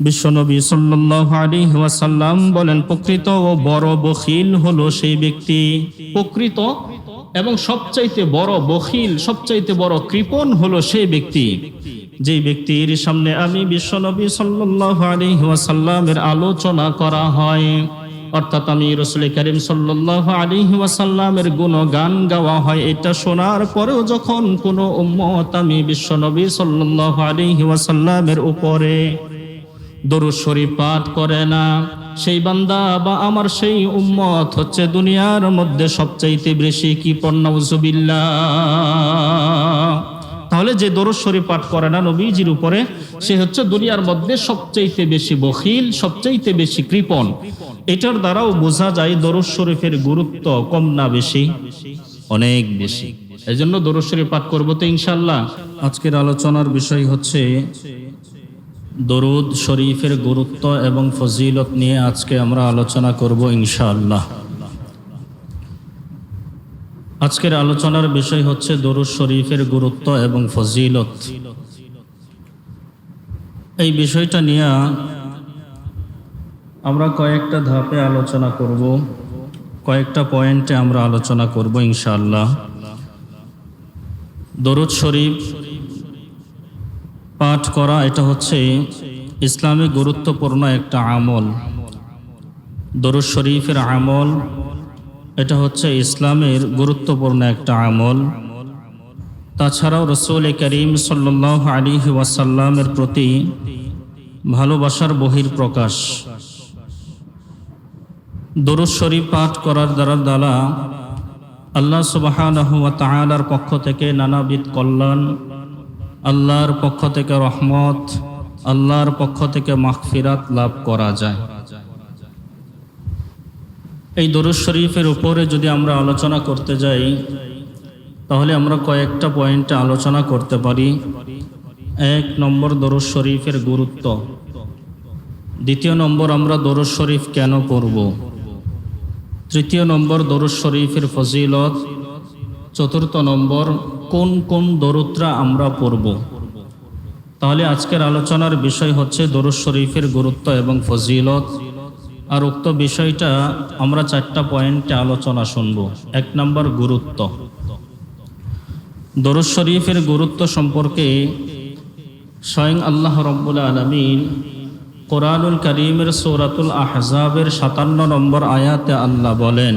বিশ্বনবী আলাইহি ওয়াসাল্লাম বলেন প্রকৃত ও বড় বখিল হলো সেই ব্যক্তি। প্রকৃত এবং সবচাইতে বড় বখিল সবচাইতে বড় কৃপণ হলো সেই ব্যক্তি। যেই ব্যক্তির সামনে আমি বিশ্বনবী সাল্লাল্লাহু আলাইহি ওয়াসাল্লামের আলোচনা করা হয় অর্থাৎ আমি রসুল করিম সাল্লাল্লাহু আলাইহি ওয়াসাল্লামের গুণগান গাওয়া হয় এটা শোনার পরেও যখন কোনো উম্মত আমি বিশ্বনবী সাল্লাল্লাহু আলাইহি ওয়াসাল্লামের উপরে দরুদ শরীফ পাঠ করে না। সেই বান্দা বা আমার সেই উম্মত হচ্ছে দুনিয়ার মধ্যে সবচাইতে বেশি কি পণ্যজুবিল্লা তাহলে যে দরুদ শরীফ পাঠ করে না নবীজির উপরে, সে হচ্ছে দুনিয়ার মধ্যে সবচাইতে বেশি বখিল, সবচাইতে বেশি কৃপণ। এটার দ্বারাও বোঝা যায় দরুদ শরীফের গুরুত্ব কম না বেশি, অনেক বেশি। এই জন্য দরুদ শরীফ পাঠ করব তো ইনশাল্লাহ আজকের আলোচনার বিষয় হচ্ছে দরুদ শরীফের গুরুত্ব এবং ফজিলত নিয়ে আজকে আমরা আলোচনা করব ইনশাআল্লাহ। আজকের আলোচনার বিষয় হচ্ছে দরুদ শরীফের গুরুত্ব এবং ফজিলত। এই বিষয়টা নিয়ে আমরা কয়েকটা ধাপে আলোচনা করব। কয়েকটা পয়েন্টে আমরা আলোচনা করব ইনশাআল্লাহ। দরুদ শরীফ পাঠ করা, এটা হচ্ছে ইসলামে গুরুত্বপূর্ণ একটা আমল। দরুদ শরীফের আমল, এটা হচ্ছে ইসলামের গুরুত্বপূর্ণ একটা আমল। তাছাড়াও রসুল করিম সাল্লাহ আলী ওয়াসাল্লামের প্রতি ভালোবাসার বহির প্রকাশ। দরুদ শরীফ পাঠ করার দ্বারা দ্বারা আল্লাহ সুবাহ পক্ষ থেকে নানাবিধ কল্যাণ আল্লাহর পক্ষ থেকে রহমত, আল্লাহর পক্ষ থেকে মাহফিরাত লাভ করা যায়। এই দরুদ শরীফের উপরে যদি আমরা আলোচনা করতে যাই, তাহলে আমরা কয়েকটা পয়েন্টে আলোচনা করতে পারি। এক নম্বর দরুদ শরীফের গুরুত্ব। দ্বিতীয় নম্বর আমরা দরুদ শরীফ কেন পড়ব? তৃতীয় নম্বর দরুদ শরীফের ফজিলত। চতুর্থ নম্বর কোন কোন দরুদরা আমরা পড়ব? তাহলে আজকের আলোচনার বিষয় হচ্ছে দরুদ শরীফের গুরুত্ব এবং ফজিলত। আর উক্ত বিষয়টা আমরা চারটা পয়েন্টে আলোচনা শুনব। এক নম্বর, গুরুত্ব। দরুদ শরীফের গুরুত্ব সম্পর্কে স্বয়ং আল্লাহ রব্বুল আলমিন কোরআনুল করিমের সৌরাতুল আহজাবের সাতান্ন নম্বর আয়াতে আল্লাহ বলেন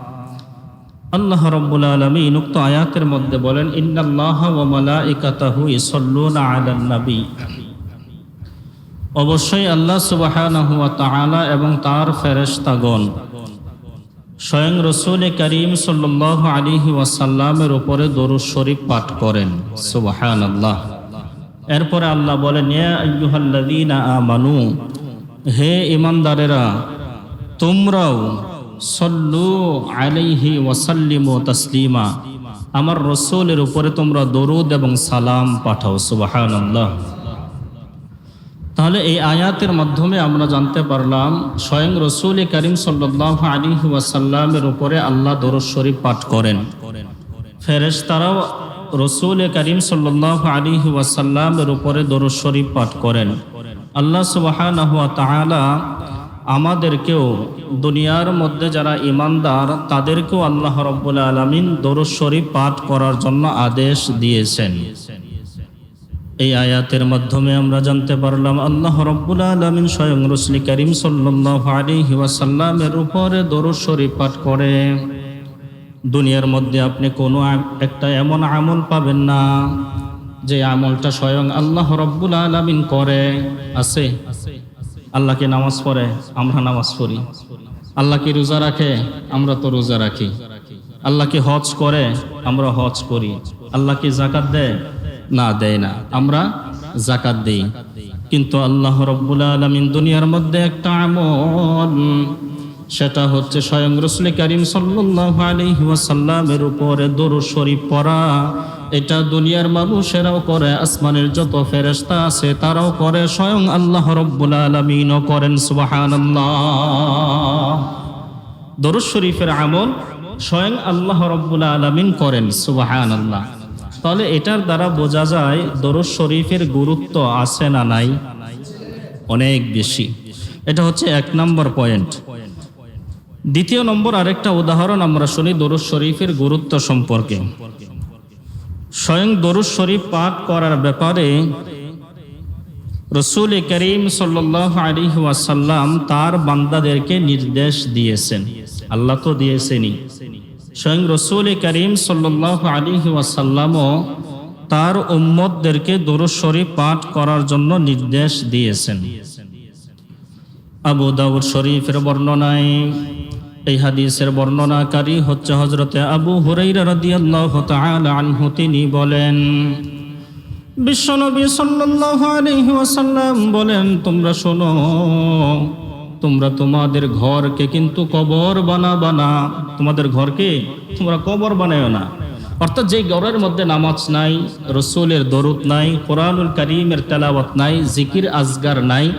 আল্লাহ রব্বুল আলমী উক্ত আয়াতের মধ্যে বলেন, ইন্নাল্লাহ অবশ্যই আল্লাহ তাআলা এবং তার ফেরেশতাগণ স্বয়ং রসুল করিম সাল্লাল্লাহু আলী ওয়াসাল্লামের উপরে দরুদ শরীফ পাঠ করেন। সুবহানাল্লাহ। এরপরে আল্লাহ বলেন হে ইমানদারেরা তোমরাও সল্লু আলাইহি ওয়াসাল্লিম ও তসলিমা। আমার রসুলের উপরে তোমরা দরুদ এবং সালাম পাঠাও সুবাহান তাহলে এই আয়াতের মাধ্যমে আমরা জানতে পারলাম, স্বয়ং রসুল করিম সাল্লাহ আলী ওয়াসাল্লামের উপরে আল্লাহ দরুদ শরীফ পাঠ করেন। ফেরেশ তারাও রসুল করিম সাল্লাহ আলী ওয়াসাল্লামের উপরে দরুদ শরীফ পাঠ করেন। আল্লাহ সুবাহ তাআলা আমাদেরকেও দুনিয়ার মধ্যে যারা ইমানদার, তাদেরকেও আল্লাহ রব্বুল আলমিন দরুদ পাঠ করার জন্য আদেশ দিয়েছেন। এই আয়াতের মাধ্যমে আমরা জানতে পারলাম, আল্লাহ রব্বুল আলমিন স্বয়ং রসলি করিম সাল্লাহ আলী ওয়াসাল্লামের উপরে দরুদ পাঠ করে। দুনিয়ার মধ্যে আপনি কোনো একটা এমন আমল পাবেন না, যে আমলটা স্বয়ং আল্লাহ রব্বুল আলমিন করে। আছে? আল্লাহ কি নামাজ পড়ে, আমরা নামাজ পড়ি। আল্লাহকে রোজা রাখে, আমরা তো রোজা রাখি। আল্লাহকে হজ করে, আমরা হজ করি। আল্লাহকে জাকাত দেয়? না দেয় না। আমরা জাকাত দিই। কিন্তু আল্লাহ রব্বুল আলমিন দুনিয়ার মধ্যে একটা আমল, সেটা হচ্ছে স্বয়ং রসুল করিম সাল্লাহ আলহি ওয়াসাল্লামের উপরে দরু শরীফ পড়া। এটা দুনিয়ার মানুষেরাও করে, আসমানের যত ফেরেস্তা আছে তারাও করে, স্বয়ং আল্লাহ রব্বুল আলমিনও করেন সুবাহান দরুদ শরীফের আমল স্বয়ং আল্লাহ রব্বুল আলমিন করেন সুবাহান আল্লাহ তাহলে এটার দ্বারা বোঝা যায় দরুদ শরীফের গুরুত্ব আছে না নাই। অনেক বেশি। এটা হচ্ছে এক নম্বর পয়েন্ট। দ্বিতীয় নম্বর আরেকটা উদাহরণ আমরা শুনি দরুদ শরীফের গুরুত্ব সম্পর্কে। স্বয়ং দরুদ শরীফ পাঠ করার ব্যাপারে রসুল করিম সাল্লাহ আলী ওয়াসাল্লাম তার বান্দাদেরকে নির্দেশ দিয়েছেন। আল্লাহ তো দিয়েছেনই। স্বয়ং রসুল করিম সাল্লাহ আলী ওয়াসাল্লামও তার উম্মতদেরকে দরুদ শরীফ পাঠ করার জন্য নির্দেশ দিয়েছেন। আবু দাউদ শরীফের বর্ণনায় এই হাদিসের বর্ণনাকারী হচ্ছে হজরতে আবু হুরাইরা রাদিয়াল্লাহু আনহু, তিনি বলেন বিশ্বনবী ওয়াসাল্লাম বলেন, তোমরা শোনো, তোমরা তোমাদের ঘরকে কিন্তু কবর বানাবা না। তোমাদের ঘরকে? তোমরা কবর বানায়ো না। অর্থাৎ যে ঘরের মধ্যে নামাজ নাই, রসুলের দরুদ নাই, কোরআনুল করিমের তেলাওয়াত নাই, জিকির আজগার নাই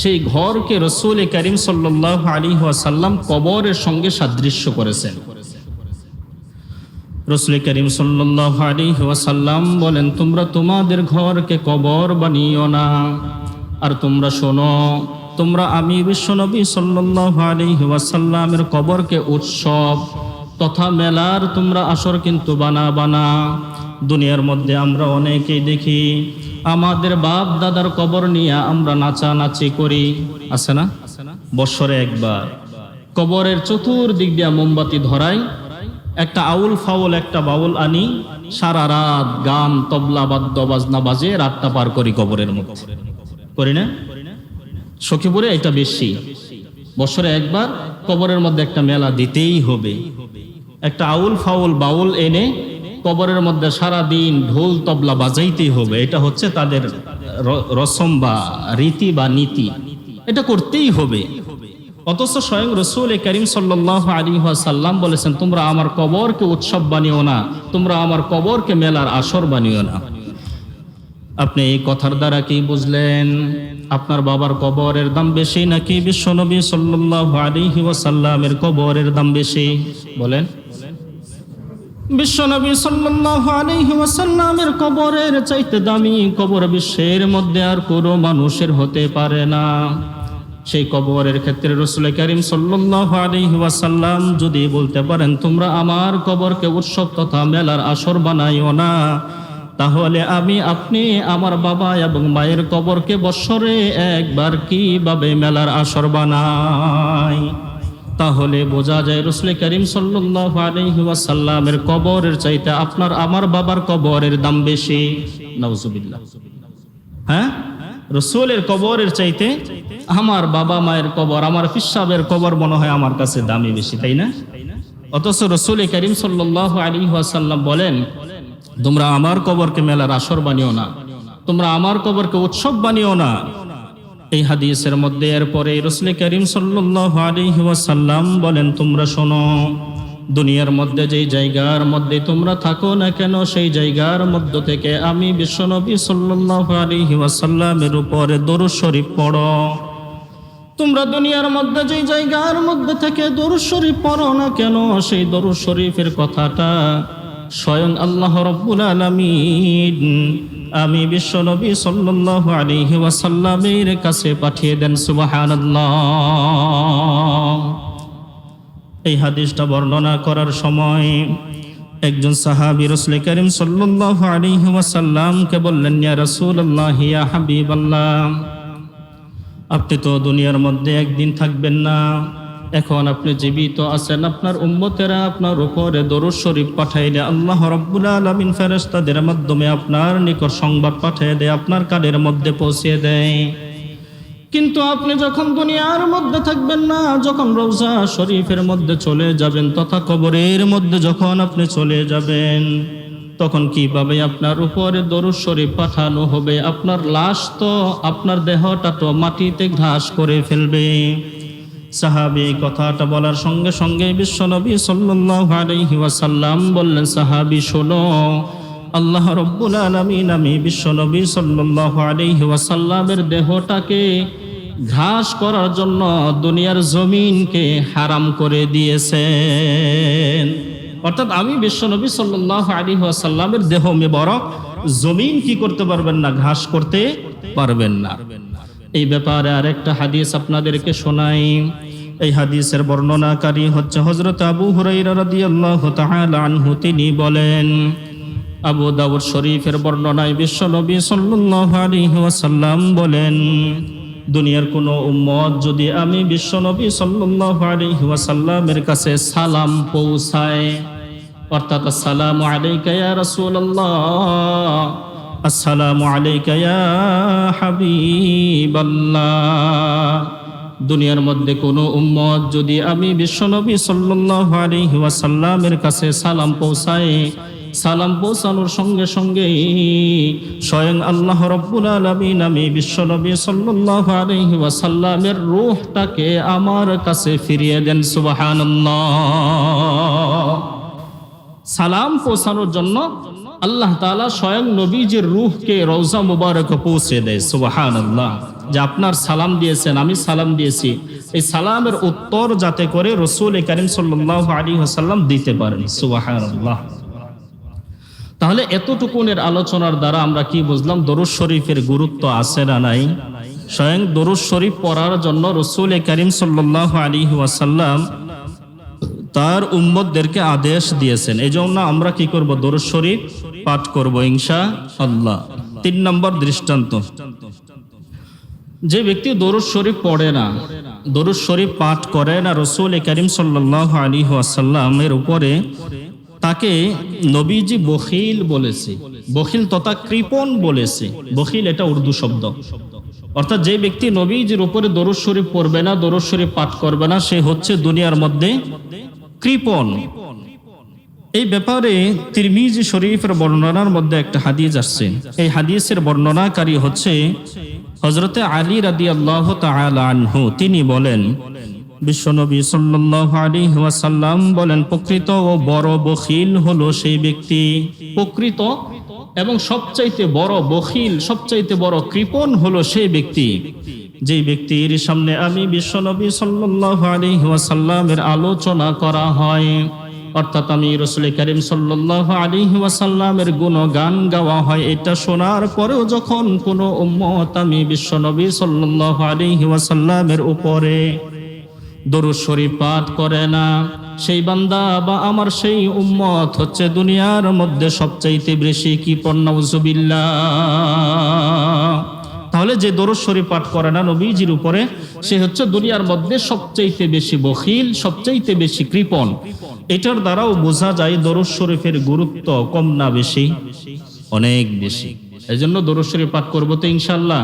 সেই ঘরকে রসুল করিম সাল্লাহ আলী ওয়াসাল্লাম কবরের সঙ্গে সাদৃশ্য করেছেন। রসুল করিম সাল্লাহ আলী ওয়াসাল্লাম বলেন, তোমরা তোমাদের ঘরকে কবর বানিও না। আর তোমরা শোনো, তোমরা আমি বিশ্বনবী সাল্লাহ আলী ওয়াসাল্লামের কবরকে উৎসব তথা মেলার তোমরা আসর কিন্তু বানা বানা দুনিয়ার মধ্যে আমরা অনেকেই দেখি আমাদের বাপ দাদার কবর নিয়ে আমরা নাচানাচি করি। আছে না? বৎসরে একবার। কবরের চতুর্দিক দিয়া মোমবাতি ধরাই, একটা আউল ফাউল, একটা বাউল আনি, সারা রাত গান, তবলা, বাদ্য, বাজনা বাজে রাতটা পার করি কবরের মধ্যে। করি না? সখীপুরে এটা বেশি। বছরে একবার কবরের মধ্যে একটা মেলা দিতেই হবে। একটা আউল ফাউল, বাউল এনে কবরের মধ্যে সারা দিন ঢোল তবলা বাজাইতেই হবে। এটা হচ্ছে তাদের রসম বা রীতি বা নীতি। এটা করতেই হবে। অথচ স্বয়ং রসুল করিম সাল্লাহ সাল্লাম বলেছেন, তোমরা আমার কবরকে উৎসব বানিও না, তোমরা আমার কবরকে মেলার আসর বানিও না। আপনি এই কথার দ্বারা কি বুঝলেন? আপনার বাবার কবরের দাম বেশি নাকি বিশ্বনবী সাল্লাহ আলিহি ওয়াসাল্লামের কবরের দাম বেশি? বলেন। বিশ্বনবী সাল্লাহ আলাইহি ওয়াসাল্লামের কবরের চাইতে দামি কবর বিশ্বের মধ্যে আর কোনো মানুষের হতে পারে না। সেই কবরের ক্ষেত্রে রসুল করিম সাল্লাহ আলাইহি ওয়াসাল্লাম যদি বলতে পারেন, তোমরা আমার কবরকে উৎসব তথা মেলার আসর বানাইও না, তাহলে আমি, আপনি আমার বাবা এবং মায়ের কবরকে বৎসরে একবার কীভাবে মেলার আসর বানাই? তাহলে বোঝা যায় রসুল করিম সাল্লাহ কবরের চাইতে আপনার আমার বাবার কবরের দাম বেশি। নওজুবিল্লাহ হ্যাঁ? রসুলের কবরের চাইতে আমার বাবা মায়ের কবর, আমার ফিসাবের কবর মনে হয় আমার কাছে দামি বেশি, তাই না? অথচ রসুল করিম সাল্লাহ বলেন, তোমরা আমার কবরকে মেলার আসর বানিও না, তোমরা আমার কবরকে উৎসব বানিও না। এই হাদিসের মধ্যে এরপরে রসুল করিম সাল্লাহ ওয়াসাল্লাম বলেন, তোমরা শোনো, দুনিয়ার মধ্যে যেই জায়গার মধ্যে তোমরা থাকো না কেন, সেই জায়গার মধ্য থেকে আমি বিশ্বনবী সাল্লাহ আলাইহি ওয়াসাল্লামের উপরে দরুদ শরীফ পড়ো। তোমরা দুনিয়ার মধ্যে যেই জায়গার মধ্যে থেকে দরুদ শরীফ পড়ো না কেন, সেই দরুদ শরীফের কথাটা স্বয়ং আল্লাহ রব্বুল আলামিন। আমি বিশ্বনবী সাল্লাল্লাহু আলাইহি ওয়াসাল্লামের কাছে পাঠিয়ে দেন, সুবহানাল্লাহ। এই হাদিসটা বর্ণনা করার সময় একজন সাহাবী রাসূল করিম সাল্লাল্লাহু আলাইহি ওয়াসাল্লামকে বললেন, ইয়া রাসূলুল্লাহ, ইয়া আপনি তো দুনিয়ার মধ্যে একদিন থাকবেন না। এখন আপনি জীবিত আছেন, আপনার উম্মতেরা আপনার উপরে দরুদ শরীফ পাঠাইলে আল্লাহ রব্বুল আলমিন ফেরেস্তাদের মাধ্যমে আপনার নিকট সংবাদ পাঠিয়ে দেয়, আপনার কানের মধ্যে পৌঁছিয়ে দেয়। কিন্তু আপনি যখন দুনিয়ার মধ্যে থাকবেন না, যখন রোজা শরীফের মধ্যে চলে যাবেন, তথা কবরের মধ্যে যখন আপনি চলে যাবেন, তখন কীভাবে আপনার উপরে দরুদ শরীফ পাঠানো হবে? আপনার লাশ তো, আপনার দেহটা তো মাটিতে ঘাস করে ফেলবে। সাহাবি কথাটা বলার সঙ্গে সঙ্গে বিশ্বনবী আলাইহি ওয়াসাল্লাম বললেন, সাহাবি, শোনো, আল্লাহ রব্বুল আলামিন, আমি বিশ্বনবী আলাইহি ওয়াসাল্লামের দেহটাকে ঘাস করার জন্য দুনিয়ার জমিনকে হারাম করে দিয়েছেন। অর্থাৎ আমি বিশ্বনবী সাল্লাল্লাহু আলাইহি ওয়াসাল্লামের দেহ মেবরক জমিন কি করতে পারবেন না, ঘাস করতে পারবেন না। এই ব্যাপারে আরেকটা হাদিস আপনাদেরকে শোনাই। এই হাদিসের বর্ণনাকারী হচ্ছে হজরত আবু আনহু। তিনি বলেন, আবু দাউদ শরীফের বর্ণনায় বিশ্বনবী আলাইহি বলেন, দুনিয়ার কোনো উম্মত যদি আমি বিশ্বনবী সাল্লাল্লাহু আলাইহি কাছে সালাম পৌঁছায়, অর্থাৎ আসসালামু আলাইকা ইয়া রাসূলুল্লাহ, আসসালামু আলাইকা হাবিবাল্লাহ। দুনিয়ার মধ্যে কোনো উম্মত যদি আমি বিশ্বনবী সাল্লাল্লাহু আলাইহি ওয়াসাল্লামের কাছে সালাম পৌঁছাই সালাম পৌঁছানোর সঙ্গে সঙ্গে স্বয়ং আল্লাহ রব্বুল আলামিন আমি বিশ্বনবী সাল্লাল্লাহু আলাইহি ওয়াসাল্লামের রূহটাকে আমার কাছে ফিরিয়ে দেন, সুবহানাল্লাহ। সালাম পৌঁছানোর জন্য আল্লাহ তাআলা স্বয়ং নবীজির রুহকে রওজা মুবারক পৌঁছে দেয় সুবাহান আল্লাহ যে আপনার সালাম দিয়েছেন, আমি সালাম দিয়েছি। এই সালামের উত্তর যাতে করে রসুল করিম সাল্লাল্লাহু আলাইহি ওয়াসাল্লাম দিতে পারেন সুবাহান আল্লাহ তাহলে এতটুকুনের আলোচনার দ্বারা আমরা কি বুঝলাম, দরুদ শরীফের গুরুত্ব আছে না নাই? স্বয়ং দরুদ শরীফ পড়ার জন্য রসুল করিম সাল্লাল্লাহু আলাইহি ওয়াসাল্লাম তার উম্মতদেরকে আদেশ দিয়েছেন। এই জন্য আমরা কি করব? দরুদ শরীফ পাঠ করব ইনশা আল্লাহ তিন নম্বর দৃষ্টান্ত। যে ব্যক্তি দরুদ শরীফ পড়ে না, দরুদ শরীফ পাঠ করে না, রসুল করিম আলাইহি ওয়াসাল্লামের উপরে তাকে নবীজি বখিল বলেছে। বখিল তথা কৃপণ বলেছে। বখিল এটা উর্দু শব্দ। অর্থাৎ যে ব্যক্তি নবীজির উপরে দরুদ শরীফ পড়বে না, দরুদ শরীফ পাঠ করবে না, সে হচ্ছে দুনিয়ার মধ্যে কৃপণ। এই ব্যাপারে তিরমিজি শরীফের বর্ণনার মধ্যে একটা হাদিস আসছে। এই হাদিসের বর্ণনাকারী হচ্ছে হজরতে আলী রাদি আল্লাহ আনহু। তিনি বলেন বিশ্বনবী ওয়াসাল্লাম বলেন, প্রকৃত ও বড় বখিল হলো সেই ব্যক্তি। প্রকৃত এবং সবচাইতে বড় বখিল, সবচাইতে বড় কৃপণ হলো সেই ব্যক্তি। যেই ব্যক্তির সামনে আমি বিশ্বনবী আলাইহি ওয়াসাল্লামের আলোচনা করা হয়, অর্থাৎ আমি রসুল করিম সাল্লাল্লাহু আলাইহি ওয়াসাল্লামের গুণগান গাওয়া হয়, এটা শোনার পরেও যখন কোনো উম্মত আমি বিশ্বনবী সাল্লাল্লাহু আলাইহি ওয়াসাল্লামের উপরে দরুদ শরীফ পাঠ করে না, সেই বান্দা বা আমার সেই উম্মত হচ্ছে দুনিয়ার মধ্যে সবচাইতে বেশি কি পণ্যবিল্লা তাহলে যে দরুদ শরীফ পাঠ করে না নবীজির উপরে, সে হচ্ছে দুনিয়ার মধ্যে সবচাইতে বেশি বখিল, সবচাইতে বেশি কৃপণ। এটার দ্বারাও বোঝা যায় দরুদ শরীফের গুরুত্ব কম না বেশি, অনেক বেশি। এই জন্য দরুদ শরীফ পাঠ করব তো ইনশাল্লাহ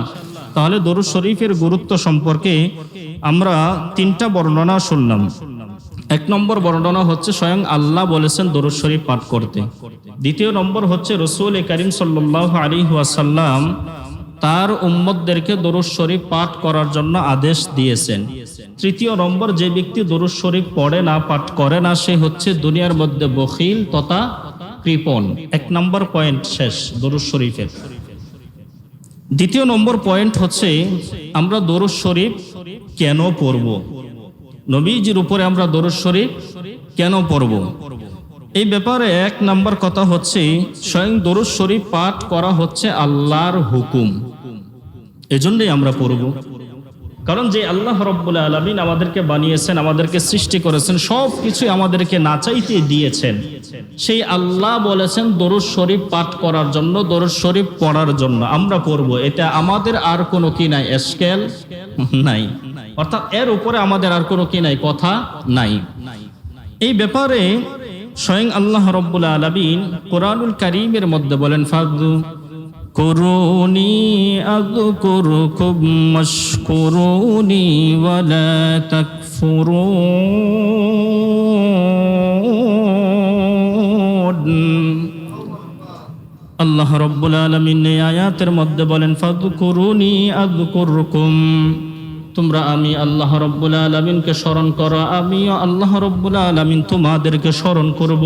তাহলে দরুদ শরীফের গুরুত্ব সম্পর্কে আমরা তিনটা বর্ণনা শুনলাম। এক নম্বর বর্ণনা হচ্ছে, স্বয়ং আল্লাহ বলেছেন দরুদ শরীফ পাঠ করতে। দ্বিতীয় নম্বর হচ্ছে, রসুল করিম সাল্লাহ আলী ওয়াসাল্লাম তার উম্মতদেরকে দরুদ শরীফ পাঠ করার জন্য আদেশ দিয়েছেন। তৃতীয় নম্বর, যে ব্যক্তি দরুদ শরীফ পড়ে না, পাঠ করে না, সে হচ্ছে দুনিয়ার মধ্যে বখিল তথা কৃপণ। এক নম্বর পয়েন্ট শেষ দরুদ শরীফের। দ্বিতীয় নম্বর পয়েন্ট হচ্ছে, আমরা দরুদ শরীফ কেন পড়ব? নবীজির উপরে আমরা দরুদ শরীফ কেন পড়ব? এই ব্যাপারে এক নম্বর কথা হচ্ছে, স্বয়ং দরুদ শরীফ পাঠ করা হচ্ছে আল্লাহর হুকুম। এজন্যই আমরা পড়ব। কারণ যে আল্লাহ রব্বুল আলমিন আমাদেরকে বানিয়েছেন, আমাদেরকে সৃষ্টি করেছেন সব কিছু আমাদেরকে নাচাইতে দিয়েছেন। সেই আল্লাহ বলেছেন, দরুদ শরীফ পাঠ করার জন্য, দরুদ শরীফ পড়ার জন্য। আমরা পড়ব, এটা আমাদের আর কোনো কি নাই, এসকেল নাই। অর্থাৎ এর উপরে আমাদের আর কোনো কি নাই, কথা নাই। এই ব্যাপারে স্বয়ং আল্লাহ রব্বুল আলমিন কোরআনুল করিমের মধ্যে বলেন, ফাদু করুনি আযকুরুকুম মাশকুরুনি ওয়ালা তাকফুরুন। আল্লাহ রব্বুল আলমিন আয়াতের মধ্যে বলেন ফাদুকুরুনি আদকুরকুম তোমরা আমি আল্লাহ রব্বুল আলমিনকে স্মরণ করো, আমিও আল্লাহ রব্বুল আলমিন তোমাদেরকে স্মরণ করব।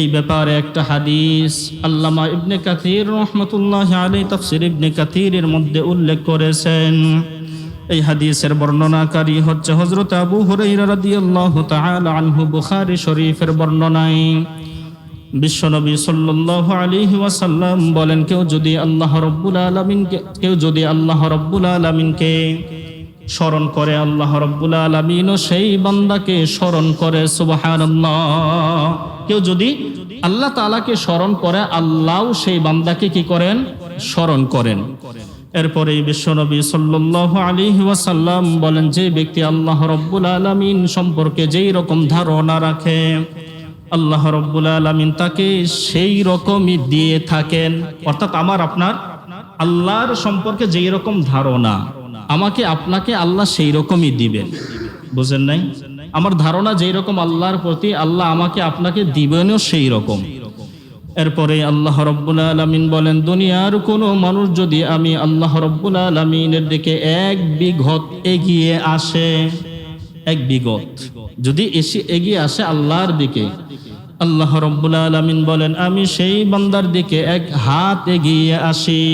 এই ব্যাপারে একটা হাদিস আল্লামা ইবনে কাতির রহমতুল্লাহ আলী তফসির ইবনে কাথিরের মধ্যে উল্লেখ করেছেন। এই হাদিসের বর্ণনাকারী হচ্ছে হজরত আবু হুরাইরা রাদিয়াল্লাহু তাআলা আনহু বুখারী শরীফের বর্ণনায়। বিশ্বনবী সাল্লাল্লাহু আলাইহি ওয়াসাল্লাম বলেন, কেউ যদি আল্লাহ রব্বুল আলামিনকে, কেউ যদি আল্লাহ রব্বুল আলামিনকে স্মরণ করে, আল্লাহ রব্বুল আলমিনও সেই বান্দাকে স্মরণ করে, সুবহানাল্লাহ। কেউ যদি আল্লাহ তাআলাকে স্মরণ করে, আল্লাহও সেই বান্দাকে কি করেন? স্মরণ করেন। এরপরে বিশ্বনবী সাল্লাল্লাহু আলাইহি ওয়াসাল্লাম বলেন, যে ব্যক্তি আল্লাহ রব্বুল আলামিন সম্পর্কে যেই রকম ধারণা রাখে আল্লাহ রব্বুল আলমিন তাকে সেই রকমই দিয়ে থাকেন। অর্থাৎ আমার, আপনার, আল্লাহর সম্পর্কে যেই রকম ধারণা, আমাকে, আপনাকে আল্লাহ সেই রকমই দিবেন। বুঝেন নাই? আমার ধারণা যেই রকম আল্লাহর প্রতি, আল্লাহ আমাকে, আপনাকে দিবেনও সেই রকম। এরপরে আল্লাহ রব্বুল আলমিন বলেন, দুনিয়ার কোনো মানুষ যদি আমি আল্লাহ রব্বুল আলমিনের দিকে এক বিঘত এগিয়ে আসে এক বিগত। যদি এসে এগিয়ে আসে আল্লাহর দিকে, আল্লাহ রব্বুল আলমিন বলেন, আমি সেই বান্দার দিকে এক হাত এগিয়ে আসি।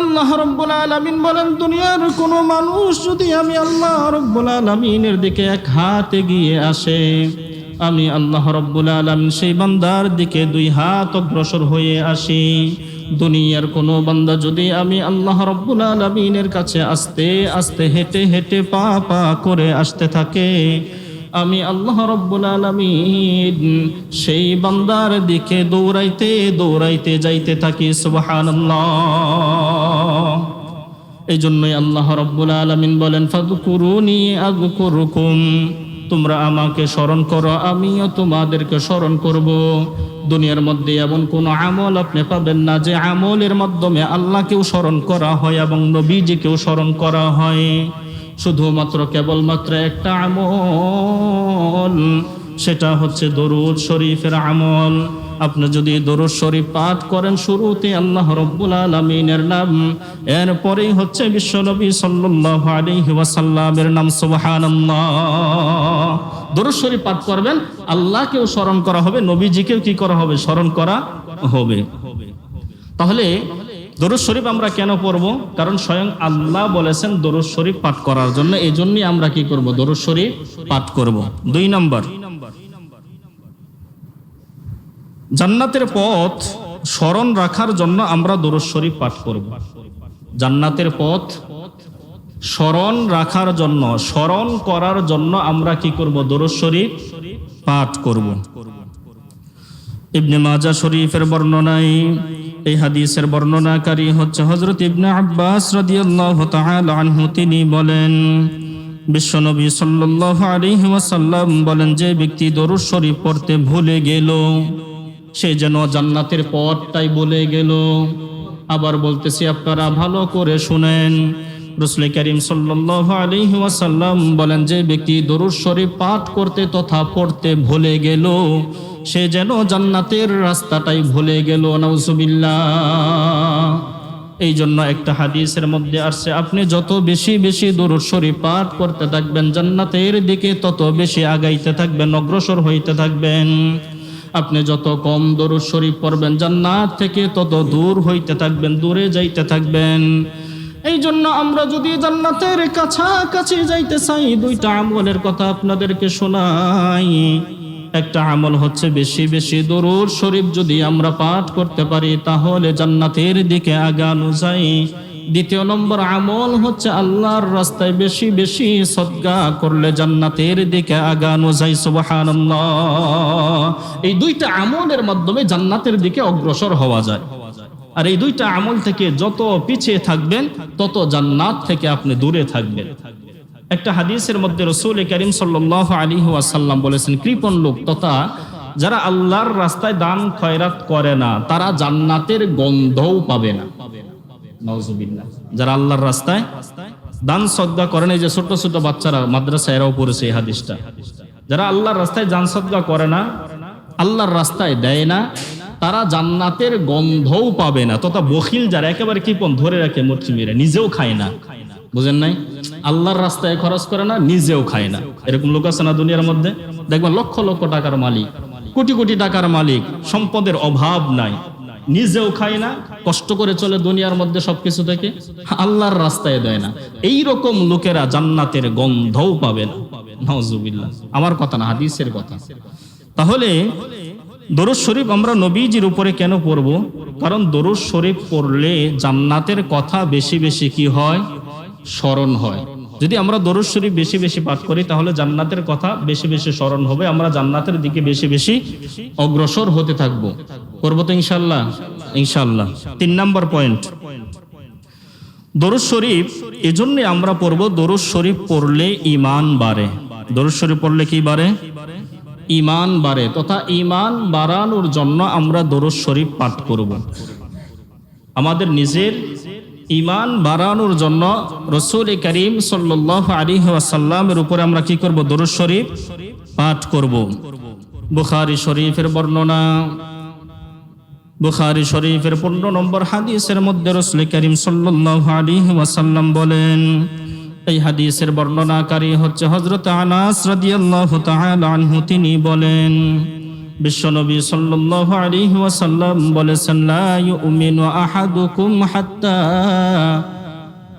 আল্লাহ রব্বুল আলমিন বলেন, দুনিয়ার কোনো মানুষ যদি আমি আল্লাহ রব্বুল আলমিনের দিকে এক হাত এগিয়ে আসে, আমি আল্লাহ রব্বুল আলমিন সেই বান্দার দিকে দুই হাত অগ্রসর হয়ে আসি। দুনিয়ার কোনো বান্দা যদি আমি আল্লাহ রব্বুল আলমিনের কাছে আস্তে আস্তে হেঁটে হেঁটে পা পা করে আসতে থাকে, আমি আল্লাহ রব্বুল আলমিন সেই বান্দার দিকে দৌড়াইতে দৌড়াইতে যাইতে থাকি, সুবহানাল্লাহ। এই জন্যই আল্লাহ রব্বুল আলমিন বলেন, ফাদকুরুনি আদকুরুকুম তোমরা আমাকে স্মরণ করো, আমিও তোমাদেরকে স্মরণ করব। দুনিয়ার মধ্যে এমন কোন আমল আপনি পাবেন না যে আমলের মাধ্যমে আল্লাহকেও স্মরণ করা হয় এবং নবীজিকেও স্মরণ করা হয়। শুধুমাত্র কেবলমাত্র একটা আমল, সেটা হচ্ছে দরুদ শরীফের আমল। আপনি যদি দরুদ শরীফ পাঠ করেন শুরুতে আল্লাহ রব্বুল আলমিনের নাম, এরপরেই হচ্ছে বিশ্বনবী সাল্লাল্লাহু আলাইহি ওয়াসাল্লামের নাম, সুবহানাল্লাহ। দরুদ শরীফ পাঠ করবেন, আল্লাহকেও স্মরণ করা হবে, নবীজিকেও কি করা হবে? স্মরণ করা হবে। তাহলে দরুদ শরীফ আমরা কেন পড়ব? কারণ স্বয়ং আল্লাহ বলেছেন দরুদ শরীফ পাঠ করার জন্য এই জন্যই আমরা কি করব? দরুদ শরীফ পাঠ করব। দুই নম্বর জান্নাতের পথ স্মরণ রাখার জন্য আমরা দরুদ শরীফ পাঠ করব। জান্নাতের পথ স্মরণ রাখার জন্য, স্মরণ করার জন্য আমরা কি করব? দরুদ শরীফ পাঠ করব। ইবনে মাজা শরীফের বর্ণনায়, এই হাদিসের বর্ণনাকারী হচ্ছে হজরত ইবনে আব্বাস রাদিয়াল্লাহু তাআলা আনহু। তিনি বলেন, বিশ্বনবী সাল্লাল্লাহু আলাইহি ওয়াসাল্লাম বলেন, যে ব্যক্তি দরুদ শরীফ পড়তে ভুলে গেল সে যেন জান্নাতের পথটাই বলে গেল। আবার বলতেছি, আপনারা ভালো করে শুনেন। রসুল করিম ওয়াসাল্লাম বলেন, যে ব্যক্তি দরুদ শরীফ পাঠ করতে তথা পড়তে ভুলে গেল, সে যেন জান্নাতের রাস্তাটাই ভুলে গেল। নাউজুবিল্লাহ। এই জন্য একটা হাদিসের মধ্যে আসছে, আপনি যত বেশি বেশি দরুদ শরীফ পাঠ করতে থাকবেন, জান্নাতের দিকে তত বেশি আগাইতে থাকবেন, অগ্রসর হইতে থাকবেন। আপনি যত কম দরুদ শরীফ পড়বেন, জান্নাত থেকে তত দূর হইতে থাকবেন, দূরে যাইতে থাকবেন। এই জন্য আমরা যদি জান্নাতের কাছাকাছি যাইতে চাই, দুইটা আমলের কথা আপনাদেরকে শোনাই। একটা আমল হচ্ছে বেশি বেশি দরুদ শরীফ যদি আমরা পাঠ করতে পারি, তাহলে জান্নাতের দিকে আগানো যায়। দ্বিতীয় নম্বর আমল হচ্ছে আল্লাহর রাস্তায় বেশি বেশি সদ্গা করলে জান্নাতের দিকে আগানো যায়, সুবহানাল্লাহ। এই দুইটা আমলের মাধ্যমে জান্নাতের দিকে অগ্রসর হওয়া যায়। আর এই দুইটা আমল থেকে যত পিছিয়ে থাকবেন, তত জান্নাত থেকে আপনি দূরে থাকবেন। একটা হাদিসের মধ্যে রসুল করিম সাল্লাহ আলী ওয়াসাল্লাম বলেছেন, কৃপণ লোক তথা যারা আল্লাহর রাস্তায় দান খয়রাত করে না, তারা জান্নাতের গন্ধও পাবে না। যারা আল্লাহর রাস্তায় দান সদ্গা করেন, এই যে ছোট ছোট বাচ্চারা মাদ্রাসা এরাও পড়েছে এই হাদিসটা। যারা আল্লাহর রাস্তায় দান সদ্গা করে না, আল্লাহর রাস্তায় দেয় না, তারা জান্নাতের গন্ধও পাবে না। তথা বখিল যারা, একেবারে কি পন ধরে রাখে মূর্তি মেরে, নিজেও খায় না। বুঝেন নাই? আল্লাহর রাস্তায় খরচ করে না, নিজেও খায় না। এরকম লোক আছে না দুনিয়ার মধ্যে? দেখবেন লক্ষ লক্ষ টাকার মালিক, কোটি কোটি টাকার মালিক, সম্পদের অভাব নাই। নিজেও খায় না, কষ্ট করে চলে দুনিয়ার মধ্যে সবকিছু থেকে আল্লাহর রাস্তায় দেয় না। এই রকম লোকেরা জান্নাতের গন্ধও পাবে না। নওজুবিল্লাহ আমার কথা না, হাদিসের কথা। তাহলে দরুদ শরীফ আমরা নবীজির উপরে কেন পড়ব? কারণ দরুদ শরীফ পড়লে জান্নাতের কথা বেশি বেশি কি হয়? স্মরণ হয়। যদি আমরা দরুদ শরীফ বেশি বেশি পাঠ করি, তাহলে জান্নাতের কথা বেশি বেশি স্মরণ হবে, আমরা জান্নাতের দিকে বেশি বেশি অগ্রসর হতে থাকব। করব তো ইনশাল্লাহ ইনশাল্লাহ তিন নম্বর পয়েন্ট। দরুদ শরীফ এজন্যে আমরা পড়ব, দরুদ শরীফ পড়লে ইমান বাড়ে। দরুদ শরীফ পড়লে কি বাড়ে? ইমান বাড়ে। তথা ইমান বাড়ানোর জন্য আমরা দরুদ শরীফ পাঠ করব। আমাদের নিজের ইমান বাড়ানোর জন্য রসুল করিম সাল্লাহ আলী ওয়াসাল্লামের উপরে আমরা কি করব? দরুদ শরীফ পাঠ করব। বুখারি শরীফের বর্ণনা। বুখারি শরীফের পনেরো নম্বর হাদিসের মধ্যে রসুল করিম সাল্লাহ আলী ওয়াসাল্লাম বলেন, এই হাদিসের বর্ণনাকারী হচ্ছে হজরত আনাস রাদিয়াল্লাহু তাআলা আনহু। তিনি বলেন বিশ্বনবী সাল্লাল্লাহু আলাইহি ওয়াসাল্লাম বলেছেন, লা ইউমিনু আহাদুকুম হাত্তা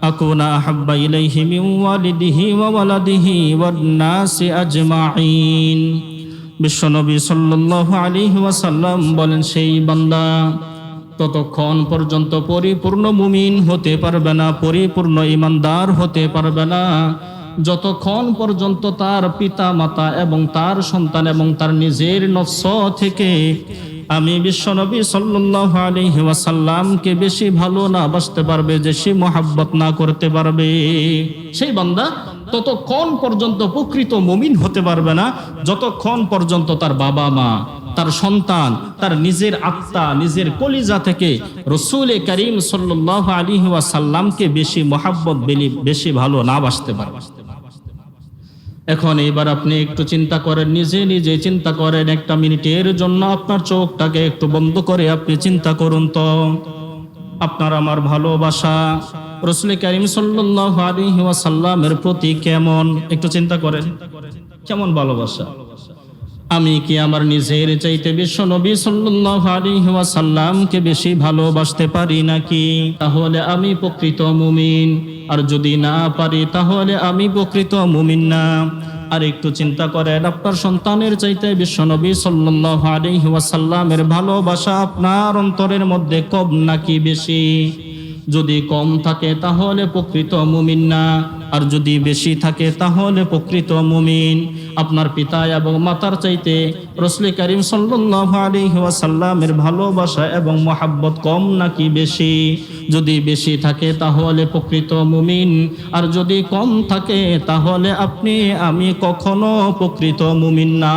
আকুনা আহাব্বা ইলাইহি মিন ওয়ালিদিহি ওয়া ওয়ালাদিহি ওয়ান নাসি আজমাইন বিশ্বনবী সাল্লাল্লাহু আলাইহি ওয়াসাল্লাম বলেন, সেই বান্দা ততক্ষণ পর্যন্ত পরিপূর্ণ মুমিন হতে পারবে না, পরিপূর্ণ ইমানদার হতে পারবে না। যতক্ষণ পর্যন্ত তার পিতা মাতা এবং তার সন্তান এবং তার নিজের নফস থেকে আমি বিশ্বনবী সাল্লাল্লাহু আলাইহি ওয়াসাল্লামকে বেশি ভালো না বাসতে পারবে, বেশি মোহাব্বত না করতে পারবে, সেই বান্দা ততক্ষণ পর্যন্ত প্রকৃত মমিন হতে পারবে না, যতক্ষণ পর্যন্ত তার বাবা মা তার সন্তান, তার নিজের আত্মা, নিজের কলিজা থেকে রসুল করিম সাল্লাহ আলী সাল্লামকে বেশি মোহাব্বত বেশি ভালো না বাসতে পারবে। এখন এবার আপনি একটু চিন্তা করেন, নিজে নিজে চিন্তা করেন একটা মিনিটের জন্য আপনার চোখটাকে একটু বন্ধ করে আপনি চিন্তা করুন তো। আপনার আমার ভালোবাসা রসুল করিম সাল্লাহ আলী সাল্লামের প্রতি কেমন? একটু চিন্তা করেন। কেমন ভালোবাসা? আমি কি আমার নিজের চাইতে বিশ্ব নবী ওয়াসাল্লামকে বেশি ভালোবাসতে পারি নাকি? তাহলে আমি প্রকৃত মুমিন। আর যদি না পারি, তাহলে আমি প্রকৃত মুমিন না। আর একটু চিন্তা করেন, আপনার সন্তানের চাইতে বিশ্ব নবী সাল্লাল্লাহু আলাইহি ওয়াসাল্লামের ভালোবাসা আপনার অন্তরের মধ্যে কম নাকি বেশি? যদি কম থাকে, তাহলে প্রকৃত মুমিন না। আর যদি বেশি থাকে, তাহলে প্রকৃত মুমিন। আপনার পিতা এবং মাতার চাইতে রসলি করিম সাল্লাহ আলিহাসাল্লামের ভালোবাসা এবং মহাব্বত কম নাকি বেশি? যদি বেশি থাকে, তাহলে প্রকৃত মুমিন। আর যদি কম থাকে, তাহলে আপনি, আমি কখনো প্রকৃত মুমিন না।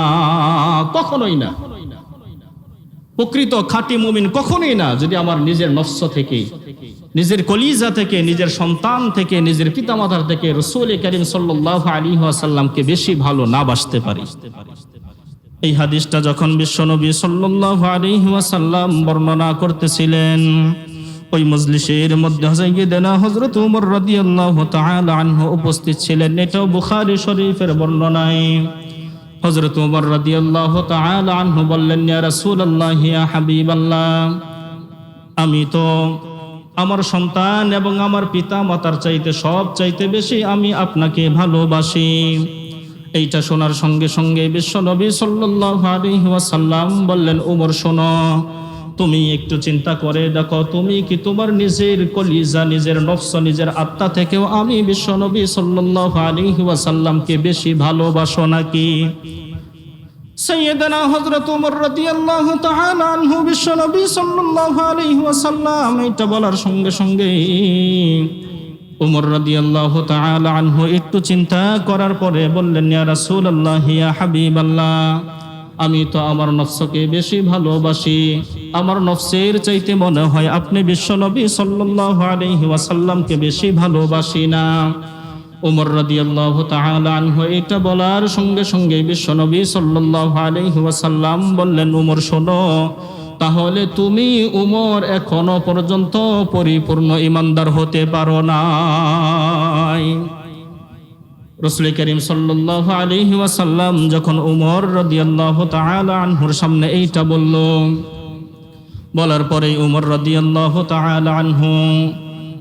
কখনোই না। প্রকৃত খাঁটি মুমিন কখনোই না, যদি আমার নিজের নফস থেকে, নিজের কলিজা থেকে, নিজের সন্তান থেকে, নিজের পিতামাতার থেকে রসুল করিম সাল্লাহ আলী আসাল্লামকে বেশি ভালো না বাসতে পারি। এই হাদিসটা যখন বিশ্বনবী সাল্লাহ আলী আসাল্লাম বর্ণনা করতেছিলেন, ওই মজলিসের মধ্যে হজাইদেনা হজরত উমর রাদিয়াল্লাহু তাআলা আনহু উপস্থিত ছিলেন। এটাও বুখারি শরীফের বর্ণনায়। হজরত উমর রাদিয়াল্লাহু তাআলা আনহু বললেন, ইয়া রাসূলুল্লাহ, ইয়া হাবিবাল্লাহ, আমি তো আমার সন্তান এবং আমার পিতা মাতার চাইতে সব চাইতে বেশি আমি আপনাকে ভালোবাসি। এইটা শোনার সঙ্গে সঙ্গে বিশ্ব নবী সাল্লাল্লাহু আলাইহি ওয়াসাল্লাম বললেন উমর শোনো তুমি একটু চিন্তা করে দেখো, তুমি কি তোমার নিজের কলিজা, নিজের নফস, নিজের আত্মা থেকেও আমি বিশ্ব নবী সাল্লাল্লাহু আলাইহি ওয়াসাল্লামকে বেশি ভালোবাসো নাকি? সৈয়দনা হযরত ওমর রাদিয়াল্লাহু তাআলা আনহু বিশ্বনবী সাল্লাল্লাহু আলাইহি ওয়াসাল্লাম এটা বলার সঙ্গে সঙ্গে ওমর রাদিয়াল্লাহু তাআলা আনহু একটু চিন্তা করার পরে বললেন, ইয়া রাসূলুল্লাহ, ইয়া হাবিবাল্লাহ আমি তো আমার নফসকে বেশি ভালোবাসি। আমার নফসের চাইতে মনে হয় আপনি বিশ্বনবী সাল্লাল্লাহু আলাইহি ওয়াসাল্লামকে বেশি ভালোবাসি না। উমর রাদিয়াল্লাহু আনহু এটা বলার সঙ্গে সঙ্গে বিশ্বনবী সাল্লাল্লাহু আলাইহি ওয়াসাল্লাম বললেন, উমর, শোনো, তাহলে তুমি উমর এখনও পর্যন্ত পরিপূর্ণ ইমানদার হতে পারো নাই। রসুল করিম সাল্লাহ আলহি ওয়াসাল্লাম যখন উমর রদিয়াল্লাহ আনহুর সামনে এইটা বলল, বলার পরে উমর রদিয়াল্লাহ আনহু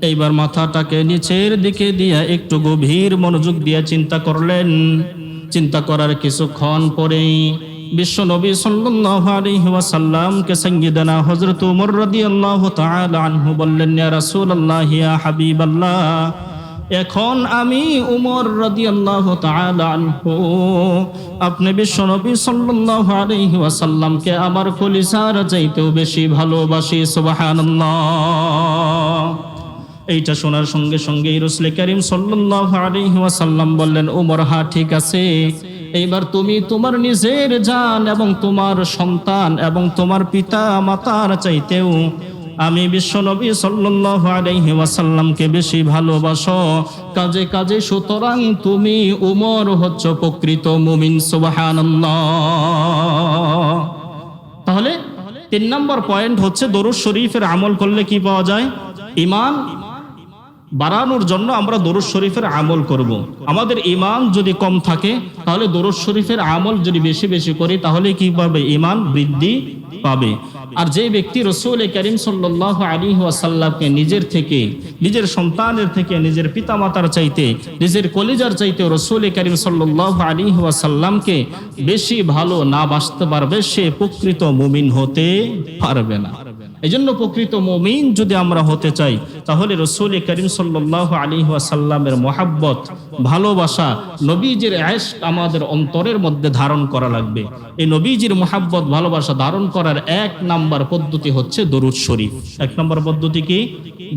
এইবার মাথাটাকে নিচের দিকে দিয়ে একটু গভীর মনোযোগ দিয়ে চিন্তা করলেন। চিন্তা করার কিছুক্ষণ পরেই বিশ্ব নবী সাল্লাল্লাহু আলাইহি ওয়াসাল্লামকে সঙ্গীদানা হযরত উমর রাদিয়াল্লাহু আনহু বললেন, ইয়া রাসূলুল্লাহ, ইয়া হাবিবাল্লাহ এখন আমি উমর রাদিয়াল্লাহু আনহু। আপনি বিশ্ব নবী সাল্লাল্লাহু আলাইহি ওয়াসাল্লামকে আমার কলিজার চাইতেও বেশি ভালোবাসি, সুবহানাল্লাহ। এইটা শোনার সঙ্গে সঙ্গে রসুল করিম সাল্লাল্লাহু আলাইহি ওয়াসাল্লাম বললেন, উমর, হা, ঠিক আছে। এইবার তুমি তোমার নিজের জান এবং তোমার সন্তান এবং তোমার পিতা মাতার চাইতেও আমি বিশ্বনবী সাল্লাল্লাহু আলাইহি ওয়াসাল্লামকে বেশি ভালোবাসো। কাজে কাজে সুতরাং তুমি উমর হচ্ছ প্রকৃত মুমিন, সুবহানাল্লাহ। তাহলে তিন নম্বর পয়েন্ট হচ্ছে দরুদ শরীফের আমল করলে কি পাওয়া যায়? ইমান বাড়ানোর জন্য আমরা দরুদ শরীফের আমল করব। আমাদের ইমান যদি কম থাকে, তাহলে দরুদ শরীফের আমল যদি বেশি বেশি করি, তাহলে কি পাবে ইমান বৃদ্ধি পাবে আর যে ব্যক্তি রসুল করিম সাল্লাহ আলী ওয়াসাল্লামকে নিজের থেকে, নিজের সন্তানের থেকে, নিজের পিতামাতার চাইতে, নিজের কলিজার চাইতে রসুল করিম সাল্লাহ আলী ওয়াসাল্লামকে বেশি ভালো না বাসতে পারবে, সে প্রকৃত মুমিন হতে পারবে না এই জন্য প্রকৃত মমিন যদি আমরা হতে চাই, তাহলে রসুল করিম সাল্লাহ আলী ওয়াসাল্লামের মোহাব্বত, ভালোবাসা, নবীজির অ্যাশ আমাদের অন্তরের মধ্যে ধারণ করা লাগবে। এই নবীজির মোহাব্বত, ভালোবাসা ধারণ করার এক নাম্বার পদ্ধতি হচ্ছে দরুদ শরীফ। এক নম্বর পদ্ধতি কি?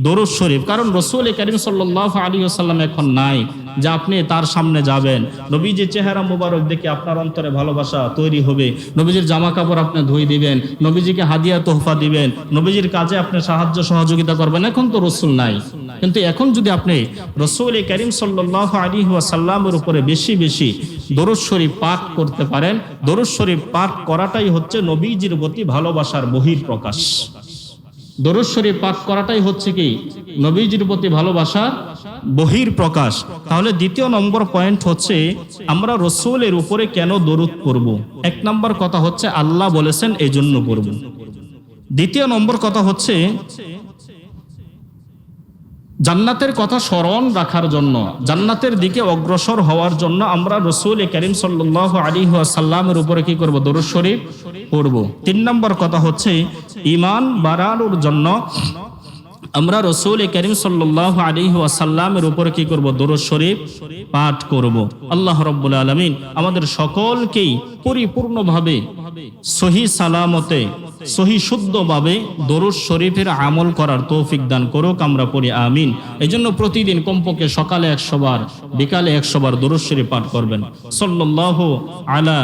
দরুদ শরীফ। কারণ রসুল করিম সাল্লাহ আলী আসাল্লাম এখন নাই। যে আপনি তার সামনে যাবেন। নবীজির চেহারা মুবারক দেখে আপনার অন্তরে ভালোবাসা তৈরি হবে। নবীজির জামা কাপড় আপনি ধুই দিবেন, নবীজিকে হাদিয়া তোহফা দিবেন, নবীজির কাজে আপনি সাহায্য সহযোগিতা করবেন। এখন তো রসুল নাই। কিন্তু এখন যদি আপনি রসুল করিম সাল্লাহ আলী উপরে বেশি বেশি দরুদ শরীফ পাঠ করতে পারেন, দরুদ শরীফ পাঠ করাটাই হচ্ছে নবীজির প্রতি ভালোবাসার বহির প্রকাশ দরুদ শরীফ পাঠ করাটাই হচ্ছে কি? নবীজির প্রতি ভালোবাসার বহির প্রকাশ তাহলে দ্বিতীয় নম্বর পয়েন্ট হচ্ছে, আমরা রসুলের উপরে কেন দরুদ করব এক নম্বর কথা হচ্ছে, আল্লাহ বলেছেন এই জন্য করব দ্বিতীয় নম্বর কথা হচ্ছে, জান্নাতের কথা স্মরণ রাখার জন্য, জান্নাতের দিকে অগ্রসর হওয়ার জন্য আমরা রসুল করিম সাল্লাহ আলী সাল্লামের উপরে কি করব? দরুদ শরীফ পড়ব। তিন নম্বর কথা হচ্ছে ইমান বাড়ানোর জন্য আমরা রসুল করিম সাল্লাহ আলী ওয়াসাল্লামের উপরে কি করব? দরুদ শরীফ পাঠ করব। আল্লাহ রব্বুল আলমিন আমাদের সকলকেই পরিপূর্ণভাবে সহি সালামতে, সহি শুদ্ধভাবে দরুদ শরীফের আমল করার তৌফিক দান করুক, আমরা পড়ি আমিন। এই জন্য প্রতিদিন কমপক্ষে সকালে একশো বার, বিকালে একশো বার দরুদ শরীফ পাঠ করবেন। সল্লাহ আলা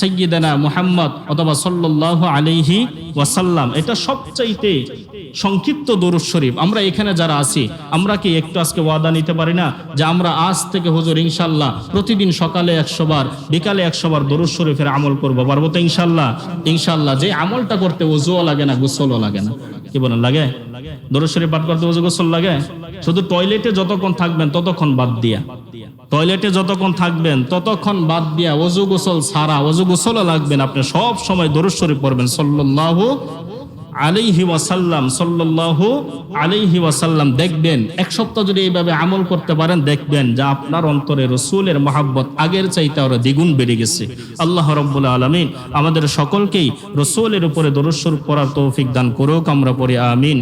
সৈয়দানা মুহাম্মদ অথবা সল্লাহ আলাইহি ওয়াসাল্লাম। এটা সবচাইতে সংক্ষিপ্ত দরুদ শরীফ। আমরা এখানে যারা আছি, আমরা কি একটু আজকে ওয়াদা নিতে পারি না যে আমরা আজ থেকে হুজুর ইনশাল্লাহ প্রতিদিন সকালে একশো বার, বিকালে একশো বার দরুদ শরীফের আমল করব, পারব তো ইনশাল্লাহ ইনশাল্লাহ যে আমলটা করতে ওজুও লাগে না, গোসলও লাগে না। কি বলেন, লাগে? দরুদ শরীফ পাঠ করতে ওজু গোসল লাগে? শুধু টয়লেটে যতক্ষণ থাকবেন ততক্ষণ বাদ দিয়া। টয়লেটে যতক্ষণ থাকবেন, ততক্ষণ বাদ দিয়া অজু গোসল সারা অজু গোসলও লাগবেন আপনি সব সময় দরুদ শরীফ পড়বেন। সাল্লাল্লাহু আলাইহি ওয়াসাল্লাম, সাল্লাল্লাহু আলাইহি ওয়াসাল্লাম, দেখবেন, এক সপ্তাহ যদি এইভাবে আমল করতে পারেন, দেখবেন যে আপনার অন্তরে রসুলের মহাব্বত আগের চাইতে আরও দ্বিগুণ বেড়ে গেছে। আল্লাহ রব্বুল আলমিন আমাদের সকলকেই রসুলের উপরে দরস্বর করার তৌফিক দান করুক, আমরা পড়ি আমিন।